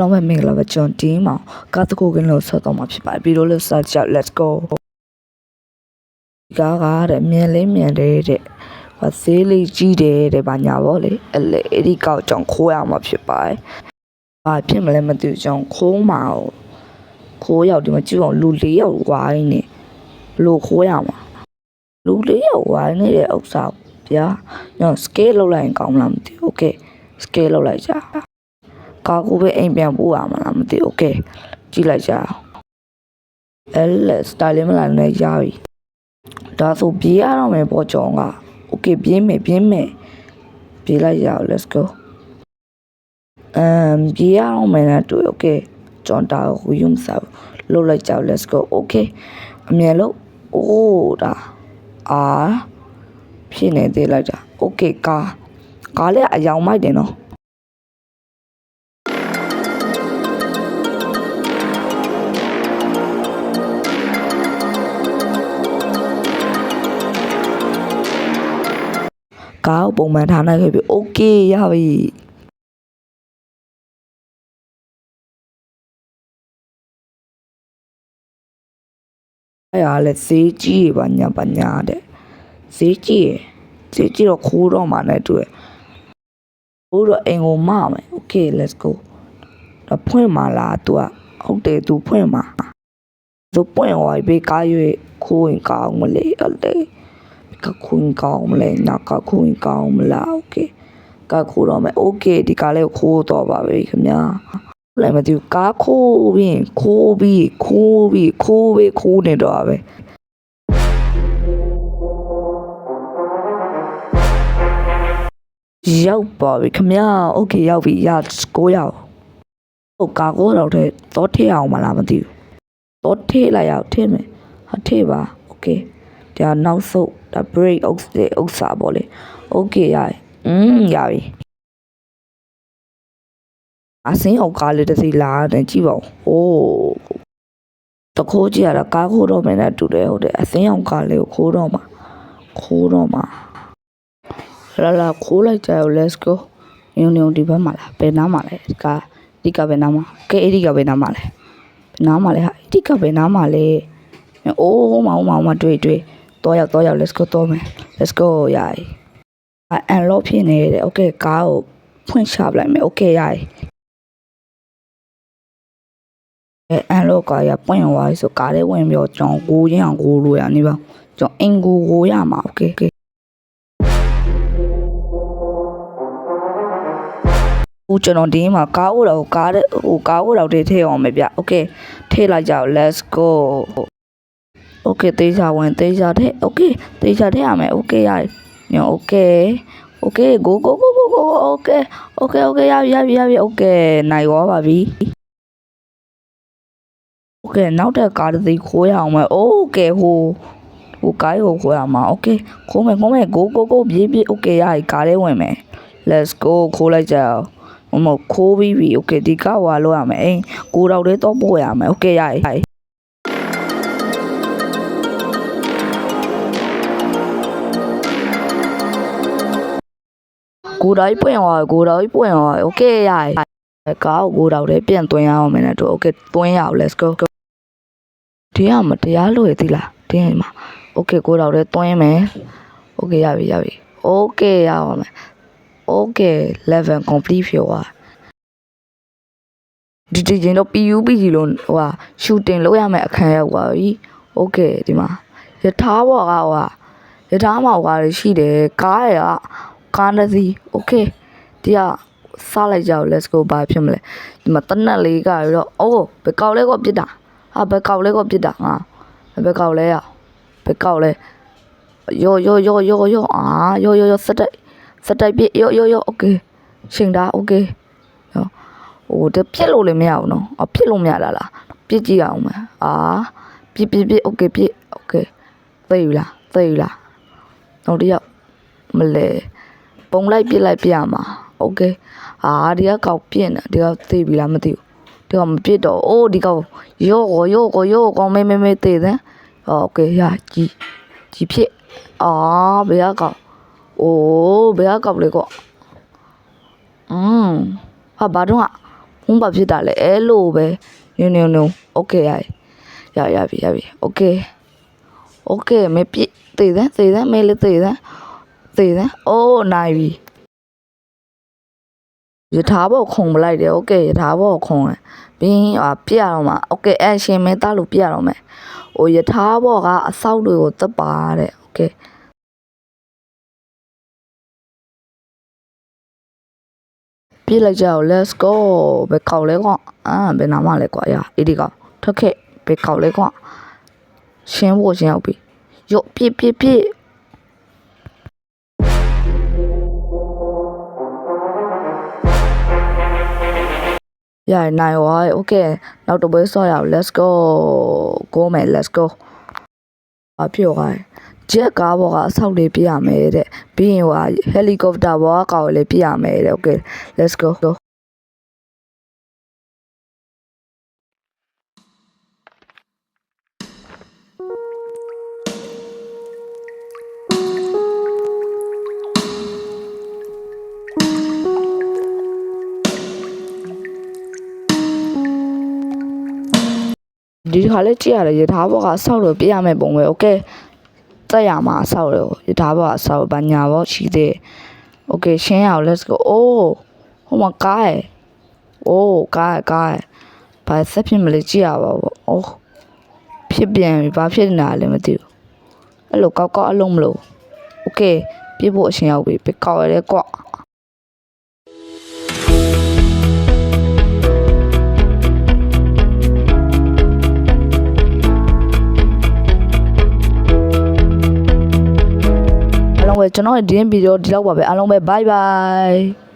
လုံးမဲ့မင်္ဂလာပါကျွန်တော်ဒီမောင်ကားတကူကင်းလို့ဆက်တော့မှာဖြစ်ပါတယ်ပြီးတော့လို့စကြ let's go ဒီကားကတဲ့မြင်လေးမြင်တဲ့တဲ့ဟာသေးလေးကြီးတယ်တဲ့ဘာညာပေါ့လေအဲ့လေအဲ့ဒီကောက်ကြောင့်ခိုးရမှာဖြစ်ပါတယ်ဘာဖြစ်မလဲမသိဘူးကျွန်တော်ခိုးမှာကိုခိုးရောက်ဒီမှာကြည့်အောင်လူ၄ယောက်ဝိုင်းနေဘလို့ခိုးရမှာလူ၄ယောက်ဝိုင်းနေတဲ့ဥစ္စာဗျာညော scale လောက်လိုက်ရင်ကောင်းမလားမသိဘူး okay scale လောက်လိုက်ကြ ကာကိုပဲအိမ်ပြန်ပို့ရမှာလားမသိဘူးโอเคကြည့်လိုက်ကြအောင်အဲလက်စတိုင်လေးမလာနဲ့ရပြီဒါဆိုပြေးရတော့မယ်ပေါ့ကြောင်ကโอเคပြေးမယ်ပြေးမယ်ပြေးလိုက်ရအောင် let's go အမ်ပြေးရအောင်မယ်နဲ့တွေ့โอเคကြောင်တာကိုယူမစားလှုပ်လိုက်ကြအောင် let's go โอเคအမြဲလို့အိုးဒါအာဖြစ်နေသေးလိုက်တာโอเคကားကားလည်းအယောင်မိုက်တယ်နော် ကားကိုပုံမှန်ထားနိုင်ခဲ့ပြီโอเคရပြီအဲ့ဒါလည်းဈေးကြီးရပါညာပါညာတဲ့ဈေးကြီးရဈေးကြီးတော့ခိုးတော့မှနဲ့တွေ့ခိုးတော့အိမ်ကိုမမယ်โอเค let's go ဒါဖွင့်มาလား तू อ่ะဟုတ်တယ် तू ဖွင့်มาသူပွင့်သွားပြီကားရွေခိုးရင်ကောင်းမလဲအဲ့လေ ကခွင်ကောင်းမလဲနောက်ကခွင်ကောင်းမလားโอเคကခိုးတော့မယ်โอเคဒီကားလေးကိုခိုးတော့ပါပြီခင်ဗျာလည်းမသိဘူးကားခိုးပြီးခိုးပြီးခိုးပြီးခိုးပြီးခိုးနေတော့ပဲရောက်ပါပြီခင်ဗျာโอเคရောက်ပြီရ9ရောက်ဟိုကာကိုတော့တဲ့တော့ထည့်အောင်မလားမသိဘူးတော့ထည့်လိုက်ရအောင်ထည့်မယ်ဟာထည့်ပါโอเค ဒါနောက်ဆုတ်ဒါ break ဥစ္စာဥစ္စာပေါ့လေ okay ရပြီอืมရပြီအစင်းအောင်ကားလေးတစ်စီလာတယ်ကြည့်ပါဦးဟိုးတခိုးကြည့်ရတာကားခိုးတော့မယ်နဲ့တူတယ်ဟုတ်တယ်အစင်းအောင်ကားလေးကိုခိုးတော့မှာခိုးတော့မှာလာလာခိုးလိုက်ကြရော let's go ညုံညုံဒီဘက်မှာလားဘယ်နားမှာလဲဒီကားဒီကဘယ်နားမှာကဲအဲ့ဒီကဘယ်နားမှာလဲဘယ်နားမှာလဲဟာအဲ့ဒီကဘယ်နားမှာလဲအိုးမောင်မောင်မတွေ့တွေ့ တော့ရောက်တော့ရောက် let's go တော့မယ် let's go ရည်အန်လော့ဖြစ်နေတယ် okay ကားကိုဖွင့်ချပလိုက်မယ် okay ရည်အဲအန်လော့ကားရပွင့်သွားပြီဆိုကားလေးဝင်ပြီးတော့ကျွန်တော်ကိုရင်းအောင်ကိုလိုရနေပါကျွန်တော်အင်ကိုကိုရမှာ okay okay ဟိုကျွန်တော်ဒီမှာကားဦးတော့ကားတဲ့ဟိုကားဦးတော့ထည့်အောင်မယ်ဗျ okay ထည့်လိုက်ကြအောင် let's go okay သေးချာဝင်သေးချာတဲ့ okay သေးချာတဲ့ရမယ် okay ရညော okay okay go go go go go okay okay okay ရပြီရပြီရပြီ okay နိုင်ရောပါပြီ okay နောက်တဲ့ကားတစ်စီးခိုးရအောင်မယ် okay ဟိုဟိုကားကိုခိုးရမှာ okay ခိုးမယ်ခိုးမယ် go go go ပြေးပြေး okay ရပြီကားထဲဝင်မယ် let's go ခိုးလိုက်ကြအောင်မမခိုးပြီးပြီ okay ဒီကားဝါလို့ရမယ်အိမ်ကိုတော့တော့ပို့ရမယ် okay ရပြီ ကိုတော်ကြီးပွင့်သွားကိုတော်ကြီးပွင့်သွားโอเคရရကားကိုကိုတော်လေးပြန်သွင်းရအောင်မယ်နဲ့တို့โอเคသွင်းရအောင် let's go ဒီကမတရားလို့ရသီလားဒီမှာโอเคကိုတော်လေးသွင်းမယ်โอเคရပြီရပြီโอเคရအောင်မယ်โอเค level complete ဖြစ်သွားဒီဒီချင်းတော့ PUBG လို့ဟိုဟာ shooting လုပ်ရမယ်အခန်းရောက်သွားပြီโอเคဒီမှာရထားဘော်ကဟိုဟာရထားမှာဟိုဟာရှိတယ်ကားရက ကားနဲ့စီ okay ဒီကစားလိုက်ကြအောင် let's go ဘာဖြစ်မလဲဒီမှာတနက်လေးကရတော့အိုးဘယ်ကောက်လဲကောပြစ်တာဟာဘယ်ကောက်လဲကောပြစ်တာငါဘယ်ကောက်လဲရဘယ်ကောက်လဲယောယောယောယောယောအာယောယောယောစတိုက်စတိုက်ပြစ်ယောယောယော okay ရှင်တာ okay နော်ဟိုတပြစ်လို့လည်းမရဘူးနော်အပြစ်လို့မရတာလားပြစ်ကြည့်အောင်မယ်အာပြစ်ပြစ်ပြစ် okay ပြစ် okay သိယူလားသိယူလားနောက်တစ်ယောက်မလဲ ပုံလိုက်ပြစ်လိုက်ပြရမှာโอเคအာဒီကကောက်ပြင့်တယ်ဒီကသိပြီလားမသိဘူးဒီကမပြစ်တော့အိုးဒီကောက်ရော့ကိုရော့ကိုရော့ကောင်းမေးမေးမေးသိတယ်โอเคရကြီးကြီးဖြစ်အာဘယ်ကကောက်အိုးဘယ်ကကောက်လဲကောอืมဟာဘာတော့ဟ ဟွန်းဘာဖြစ်တာလဲအဲ့လိုပဲညွန်းညွန်းညွန်းโอเคရရရပြီရပြီโอเคโอเคမေပြည့်သေးတယ်သေးတယ်မေလေးသေးတယ် သေးတယ်အိုးနိုင်ပြီရထားဘောခုံပလိုက်တယ်โอเคရထားဘောခုံတယ်ပြီးရင်ဟာပြရတော့မှာโอเคအရှင်မဲသားလို့ပြရတော့မယ်ဟိုရထားဘောကအဆောက်တွေကိုသက်ပါတဲ့โอเค ပြေးလိုက်ကြအောင် let's go ဘယ်ကောက်လဲကွာအာဘယ်နာမလဲကွာရအေဒီကောင်ထွက်ခဲ့ဘယ်ကောက်လဲကွာရှင်းဖို့ရှင်းအောင်ပြီရော့ပြေးပြေးပြေး Yeah, နိုင်ဝါ Okay နောက်တစ်ပွဲဆော့ရအောင် Let's go ကိုမယ် Let's go အပြောရဂျက်ကားပေါ်ကအဆောက်လေးပြရမယ်တဲ့ပြီးရင်ဟိုဟယ်လီကော်ပတာပေါ်ကကောင်လေးပြရမယ်တဲ့ Okay Let's go ဒီခါလေးကြည့်ရတယ်ရထားဘောကဆောက်လို့ပြရမယ်ပုံပဲโอเคတက်ရမှာဆောက်လို့ရထားဘောကဆောက်ဘာညာဘောရှိသေးโอเคရှင်းရအောင် let's go အိုးဟိုမှာကားရယ်အိုးကားရယ်ကားရယ်ဘာဆက်ဖြစ်မလဲကြည့်ရပါဘောအိုးဖြစ်ပြန်ပြီဘာဖြစ်နေတာလဲမသိဘူးအဲ့လိုကောက်ကောက်အလုံးမလို့โอเคပြဖို့အရှင်ရောက်ပြီပြကောက်ရဲကွာ အားလုံးပဲကျွန်တော်ရဲ့ဒီဗီဒီယိုဒီလောက်ပါပဲအားလုံးပဲ bye bye